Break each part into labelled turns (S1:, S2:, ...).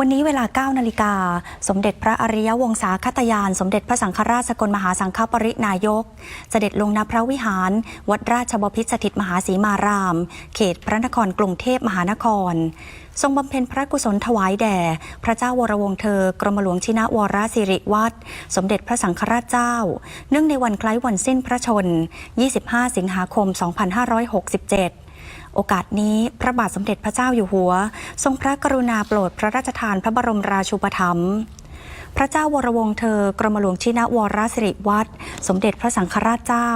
S1: วันนี้เวลา 9 นาฬิกา สมเด็จพระอริยวงศาคตยาน สมเด็จพระสังฆราชสกลมหาสังฆปรินายก เสด็จลงณพระวิหาร วัดราชบพิตรสถิตมหาสีมาราม เขตพระนครกรุงเทพมหานคร ทรงบำเพ็ญพระกุศลถวายแด่ พระเจ้าวรวงเธอกรมหลวงชินวรสิริวัตรสมเด็จพระสังฆราชเจ้า เนื่องในวันคล้ายวันสิ้นพระชน 25 สิงหาคม 2567 โอกาสนี้พระบาทสมเด็จพระเจ้าอยู่หัว ทรงพระกรุณาโปรดพระราชทานพระบรมราชูปถัมภ์ พระเจ้าวรวงศ์เธอกรมหลวงชินวรสิริวัตรสมเด็จพระสังฆราชเจ้า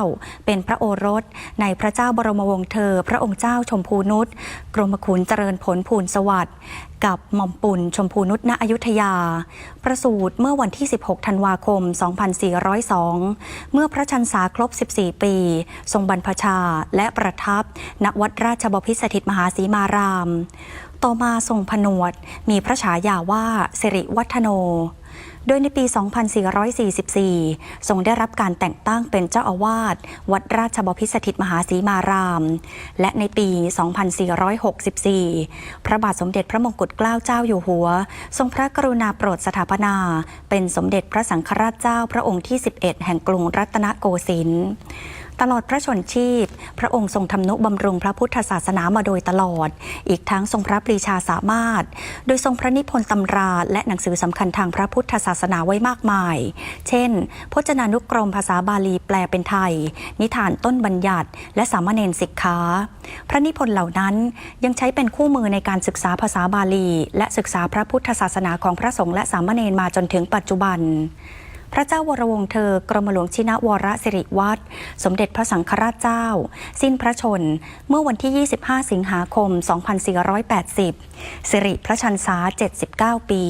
S1: เป็นพระโอรส ในพระเจ้าบรมวงศ์เธอ พระองค์เจ้าชมพูนุชกรมขุนเจริญผลภูลสวัสดิ์กับหม่อมปุ่นชมพูนุชณอยุธยา ประสูติเมื่อวันที่ 16 ธันวาคม 2402 เมื่อพระชันษาครบ 14 ปี ทรงบรรพชาและประทับ ณวัดราชบพิตรสถิตมหาสีมาราม ต่อมาทรงผนวด มีพระฉายาว่าสิริวัฒโน โดยในปี 2444 ทรงได้รับการแต่งตั้งเป็นเจ้าอาวาสวัดราชบพิสถิตมหาสีมาราม และในปี 2464 พระบาทสมเด็จพระมงกุฎเกล้าเจ้าอยู่หัว ทรงพระกรุณาโปรดสถาปนา เป็นสมเด็จพระสังฆราชเจ้าพระองค์ที่ 11 แห่งกรุงรัตนโกสินทร์ ตลอดพระชนชีพ พระองค์ทรงทำนุบำรุงพระพุทธศาสนามาโดยตลอด อีกทั้งทรงพระปรีชาสามารถ โดยทรงพระนิพนธ์ตำราและหนังสือสำคัญทางพระพุทธศาสนาไว้มากมาย เช่น พจนานุกรมภาษาบาลีแปลเป็นไทย นิทานต้นบัญญัติ และสามเณรสิกขาพระนิพนธ์เหล่านั้นยังใช้เป็นคู่มือในการศึกษาภาษาบาลี และศึกษาพระพุทธศาสนาของพระสงฆ์และสามเณรมาจนถึงปัจจุบัน พระเจ้าวรวงเธอกรมหลวงชินวรสิริวัตรสมเด็จพระสังฆราชเจ้า สิ้นพระชน เมื่อวันที่ 25 สิงหาคม 2480 สิริพระชันษา 79 ปี